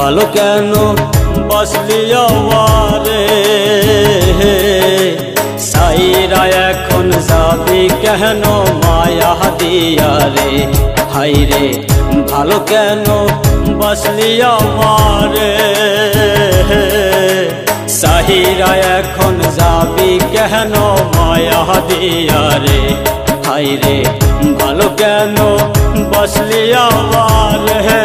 ভালো কেন? বসলি আমারে সাইরা, এখন যাবি কেন? মায়া দিয়া রে। হাই রে ভালো কেন? বসলি আমারে সাহিরা এখন যাবি কেন? মায়া দিয়া রে। হাই রে ভালো কেন? বসলি আমার হে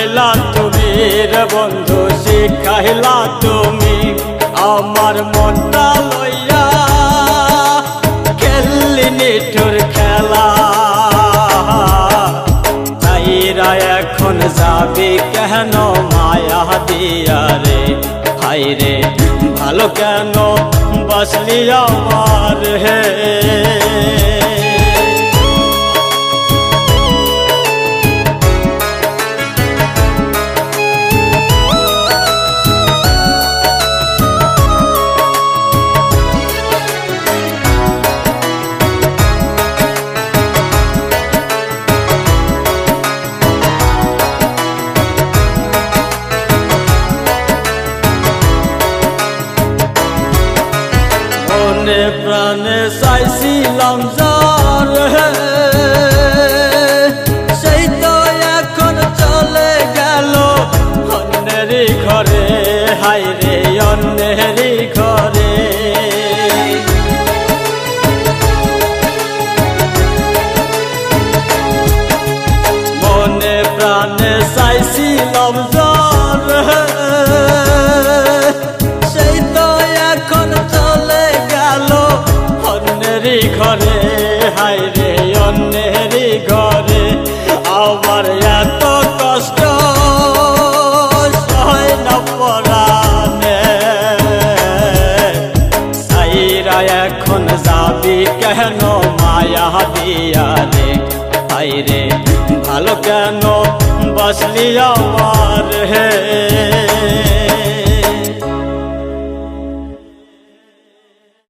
শিখাইলা তুমি রে বন্ধু শিখাইলা তুমি আমার মনটা লইয়া খেললি নিঠুর খেলা। তাইরা এখন যাবি কেন মায়া দিয়া রে? হাই রে, ভালো কেন বসলি আমার হে? মনে প্রাণে চাইছিলাম যার। সেই তো এখন চলে গেল অন্যেরই ঘরে হাই রে অন্যেরই ঘরে মনে প্রাণে চাইছিলাম যার। সেই তো এখন চলে ঘরে হাই রে অন্যেরই ঘরে, আমার এত কষ্ট, সয় না পরানে সাইরা এখন যাবি কেন, মায়া দিয়া রে? হাই রে, ভালো কেন বসলি আমার